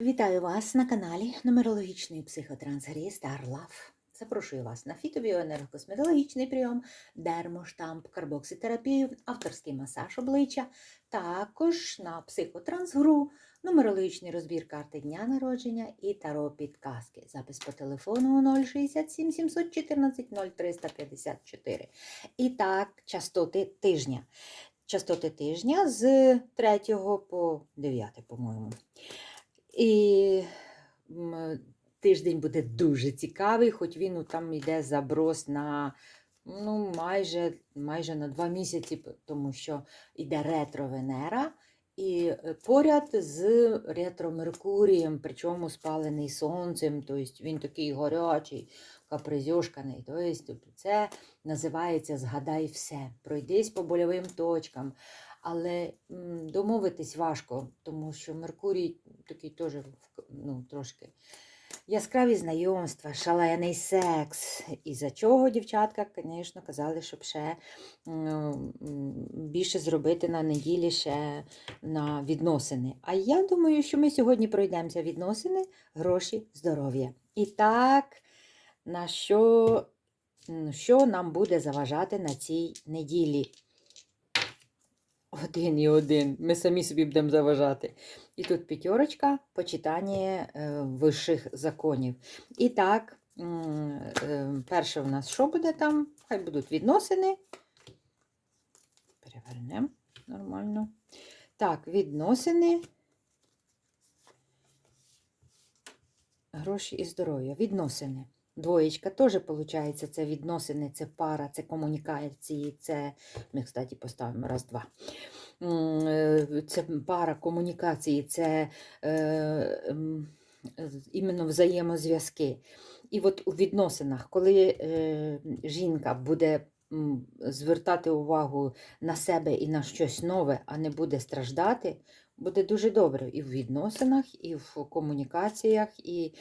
Вітаю вас на каналі нумерологічної психотрансгрії Star Love. Запрошую вас на фітобіоенергокосметологічний прийом, дермоштамп, карбокситерапію, авторський масаж обличчя, також на психотрансгру, нумерологічний розбір карти дня народження і таро підказки. Запис по телефону 067 714 0354. І так, частоти тижня. Частоти тижня з 3 по 9, по-моєму. І тиждень буде дуже цікавий, хоч він там йде заброс на ну, майже, майже на два місяці, тому що йде ретро Венера. І е, поряд з ретро Меркурієм, причому спалений сонцем, тобто він такий горячий, капризьошканий. Тобто це називається Згадай все. Пройдись по больовим точкам. Але домовитись важко, тому що Меркурій такий теж ну, трошки яскраві знайомства, шалений секс. І за чого дівчатка, звісно, казали, щоб ще більше зробити на неділі ще на відносини. А я думаю, що ми сьогодні пройдемося відносини, гроші, здоров'я. І так, на що, що нам буде заважати на цій неділі? Один і один. Ми самі собі будемо заважати. І тут п'ятерочка почитання е, вищих законів. І так, е, перше у нас що буде там? Хай будуть відносини. Перевернемо нормально. Так, відносини. Гроші і здоров'я. Відносини. Двоєчка теж виходить, це відносини, це пара, це комунікації, це. Ми, кстати, поставимо раз, два. Е, Це пара комунікації, це е, іменно взаємозв'язки. І от у відносинах, коли е, жінка буде звертати увагу на себе і на щось нове, а не буде страждати, буде дуже добре і в відносинах, і в комунікаціях, і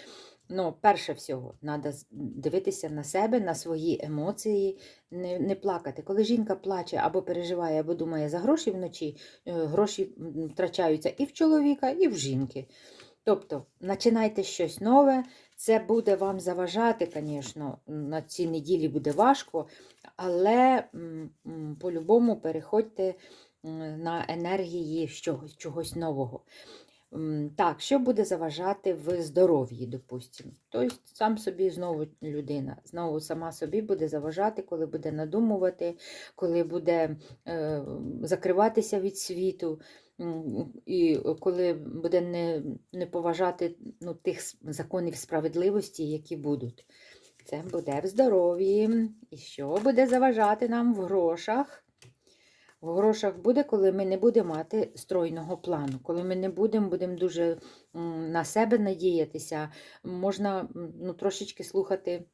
Ну, перше всього, треба дивитися на себе, на свої емоції, не, не плакати. Коли жінка плаче або переживає, або думає за гроші вночі, е, гроші втрачаються і в чоловіка, і в жінки. Тобто, починайте щось нове, це буде вам заважати, звісно, на цій неділі буде важко, але по-любому переходьте на енергії чогось, чогось нового. Так, що буде заважати в здоров'ї, допустимо. Тобто сам собі знову людина, знову сама собі буде заважати, коли буде надумувати, коли буде е, закриватися від світу, і коли буде не, не поважати ну, тих законів справедливості, які будуть. Це буде в здоров'ї. І що буде заважати нам в грошах? В грошах буде, коли ми не будемо мати стройного плану, коли ми не будемо, будемо дуже на себе надіятися. Можна ну, трошечки слухати,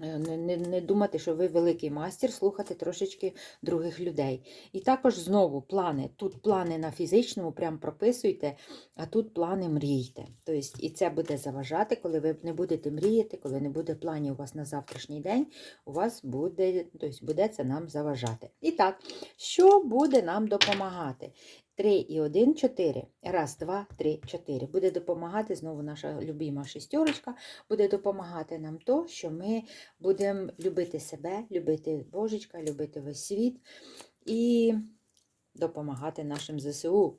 не, не, не думати, що ви великий мастер, слухати трошечки других людей. І також знову плани. Тут плани на фізичному, прям прописуйте, а тут плани мрійте. Тобто, і це буде заважати, коли ви не будете мріяти, коли не буде планів у вас на завтрашній день, у вас буде, тобто буде це нам заважати. І так, що буде нам допомагати? 3 і 1, 4. Раз, два, три, чотири. Буде допомагати знову наша любима шестерочка, буде допомагати нам то, що ми будемо любити себе, любити Божечка, любити весь світ і допомагати нашим ЗСУ.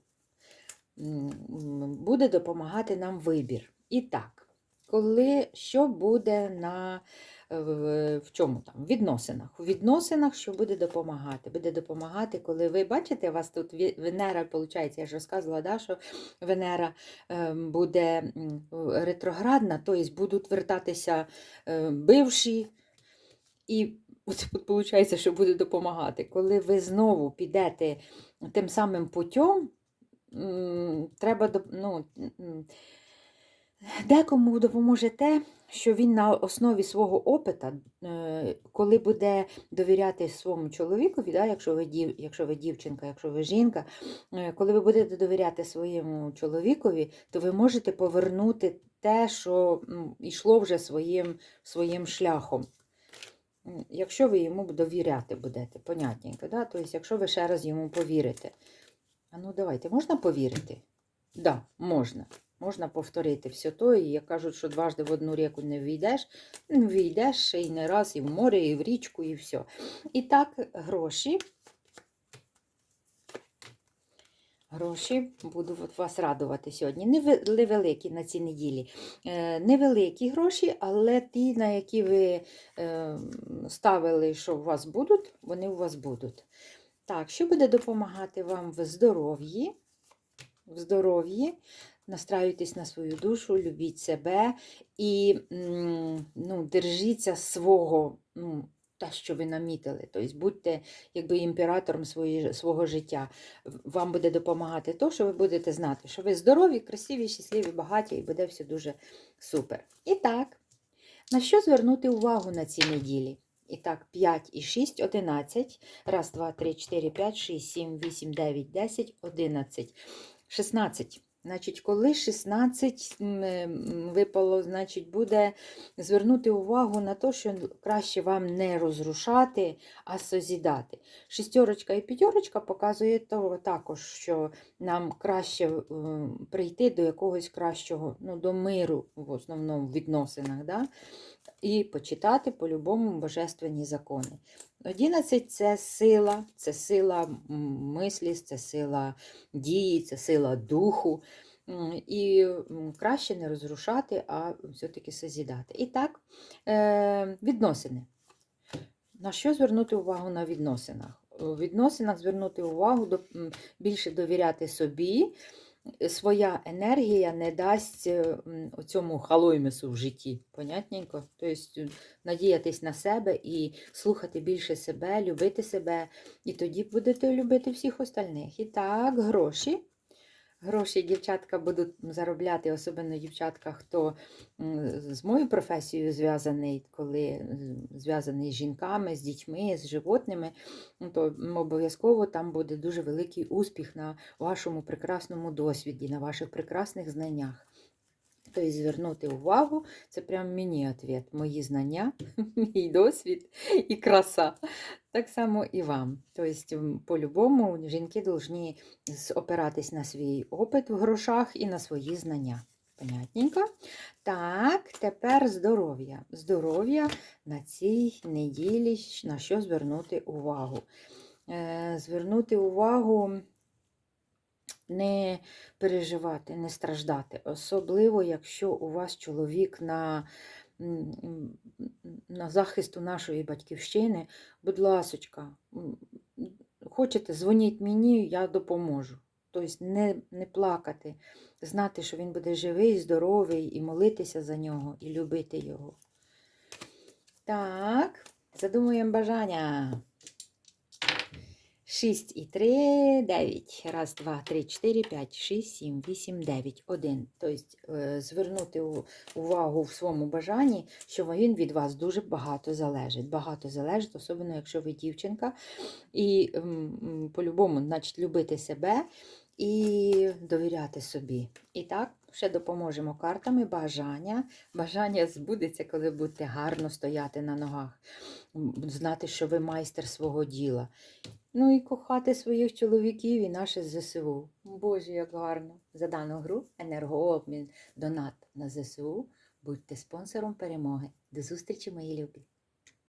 Буде допомагати нам вибір. І так, коли що буде на в, в чому там? В відносинах. У відносинах, що буде допомагати? Буде допомагати, коли ви бачите, у вас тут Венера, виходить, я ж розказувала, да, що Венера е, буде ретроградна, тобто будуть вертатися е, бивші. І от виходить, що буде допомагати. Коли ви знову підете тим самим путем, треба ну, декому допоможе те, що він на основі свого опита, е, коли буде довіряти своєму чоловікові, да, якщо, ви дів, якщо ви дівчинка, якщо ви жінка, е, коли ви будете довіряти своєму чоловікові, то ви можете повернути те, що йшло вже своїм, своїм шляхом. Якщо ви йому довіряти будете, понятненько, да? тобто, якщо ви ще раз йому повірите. А ну давайте, можна повірити? Так, да, можна. Можна повторити все то. І як кажуть, що дважди в одну ріку не війдеш, війдеш ще й не раз і в море, і в річку, і все. І так, гроші. Гроші буду вас радувати сьогодні. Невеликі на цій неділі. Е, Невеликі гроші, але ті, на які ви е, ставили, що у вас будуть, вони у вас будуть. Так, що буде допомагати вам в здоров'ї? В здоров'ї. Настраюйтесь на свою душу, любіть себе і ну, держіться свого, ну, те, що ви намітили. Тобто будьте якби імператором свої, свого життя. Вам буде допомагати то, що ви будете знати, що ви здорові, красиві, щасливі, багаті, і буде все дуже супер. І так, на що звернути увагу на цій неділі? І так, 5 і 6, 11. Раз, два, три, 4, 5, 6, 7, 8, 9, 10, 11. 16. Значить, коли 16 м, м, випало, значить, буде звернути увагу на те, що краще вам не розрушати, а созідати. Шістерочка і п'ятерочка показує того також, що нам краще е, прийти до якогось кращого, ну, до миру в основному в відносинах. Да? І почитати по-любому божественні закони. 11 це сила, це сила мислі, це сила дії, це сила духу. І краще не розрушати, а все-таки созідати. І так, е, відносини. На що звернути увагу на відносинах? У відносинах звернути увагу більше довіряти собі. Своя енергія не дасть е, цьому халоймесу в житті. Понятненько? Тобто надіятись на себе і слухати більше себе, любити себе, і тоді будете любити всіх остальних. І так, гроші. Гроші дівчатка будуть заробляти, особливо дівчатка, хто з моєю професією зв'язаний, коли зв'язаний з жінками, з дітьми, з животними, ну, то обов'язково там буде дуже великий успіх на вашому прекрасному досвіді, на ваших прекрасних знаннях. Тобто звернути увагу, це прям мені відповідь. Мої знання, мій досвід і краса. Так само і вам. Тобто, по-любому, жінки повинні опиратись на свій опит в грошах і на свої знання. Понятненько? Так, тепер здоров'я. Здоров'я на цій неділі, на що звернути увагу. Е, Звернути увагу не переживати, не страждати. Особливо, якщо у вас чоловік на, на захисту нашої батьківщини, будь ласочка, хочете, дзвоніть мені, я допоможу. Тобто не, не плакати, знати, що він буде живий, здоровий, і молитися за нього, і любити його. Так, задумуємо бажання. 6 і 3, 9. Раз, два, три, 4, 5, 6, 7, 8, 9, 1. Тобто е, звернути увагу в своєму бажанні, що він від вас дуже багато залежить. Багато залежить, особливо якщо ви дівчинка. І по-любому, значить, любити себе і довіряти собі. І так, ще допоможемо картами бажання. Бажання збудеться, коли будете гарно стояти на ногах, знати, що ви майстер свого діла. Ну і кохати своїх чоловіків і наше ЗСУ. Боже, як гарно. За дану гру енергообмін, донат на ЗСУ. Будьте спонсором перемоги. До зустрічі, мої любі!